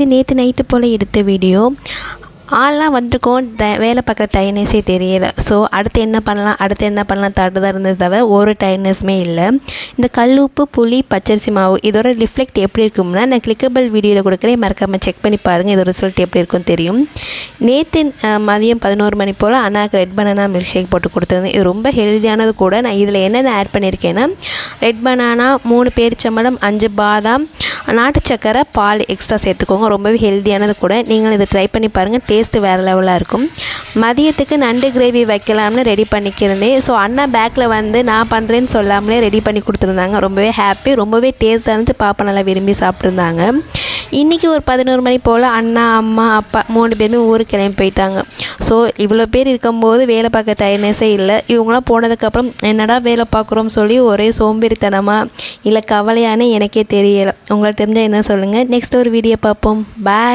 இது நேற்று நைட்டு போல் எடுத்த வீடியோ ஆள்லாம் வந்திருக்கோம். ட வேலை பார்க்குற டயர்னஸே தெரியலை. ஸோ அடுத்து என்ன பண்ணலாம்? அடுத்து என்ன பண்ணலாம்? தாட்டு தான் இருந்தது தவிர ஒரு டயர்னஸுமே இல்லை. இந்த கல் உப்பு புளி பச்சரிசி மாவு இதோட ரிஃப்ளெக்ட் எப்படி இருக்கும்னா நான் கிளிக்கபிள் வீடியோவில் கொடுக்குறேன். மறக்காமல் செக் பண்ணி பாருங்கள் இதோட ரிசல்ட் எப்படி இருக்கும் தெரியும். நேற்று மதியம் பதினோரு மணி போல் அண்ணாக்கு ரெட் பனானா மில்க் ஷேக் போட்டு கொடுத்துருந்தேன். இது ரொம்ப ஹெல்தியானது கூட. நான் இதில் என்னென்ன ஆட் பண்ணியிருக்கேன்னா ரெட் பனானா மூணு பேரிச்சம்பழம் அஞ்சு பாதாம் நாட்டு சக்கரை பால் எக்ஸ்ட்ரா சேர்த்துக்கோங்க. ரொம்பவே ஹெல்த்தியானது கூட. நீங்கள் இதை ட்ரை பண்ணி பாருங்கள் டேஸ்ட்டு வேறு லெவலாக இருக்கும். மதியத்துக்கு நண்டு கிரேவி வைக்கலாம்னு ரெடி பண்ணிக்கிருந்தேன். ஸோ அண்ணா பேக்கில் வந்து நான் பண்ணுறேன்னு சொல்லாமலே ரெடி பண்ணி கொடுத்துருந்தாங்க. ரொம்பவே ஹாப்பி ரொம்பவே டேஸ்ட்டாக இருந்துச்சு. பாப்பா நல்லா விரும்பி சாப்பிட்ருந்தாங்க இன்றைக்கி ஒரு பதினோரு மணி போல் அண்ணா அம்மா அப்பா மூணு பேருமே ஊருக்கு கிளம்பி போயிட்டாங்க. ஸோ இவ்வளோ பேர் இருக்கும்போது வேலை பார்க்க டயர்னஸே இல்லை. இவங்களாம் போனதுக்கப்புறம் என்னடா வேலை பார்க்குறோம் சொல்லி ஒரே சோம்பேறித்தனமாக இல்லை கவலையானே எனக்கே தெரியலை. உங்களுக்கு தெரிஞ்சால் என்ன சொல்லுங்கள் நெக்ஸ்ட் ஒரு வீடியோ பார்ப்போம். பாய்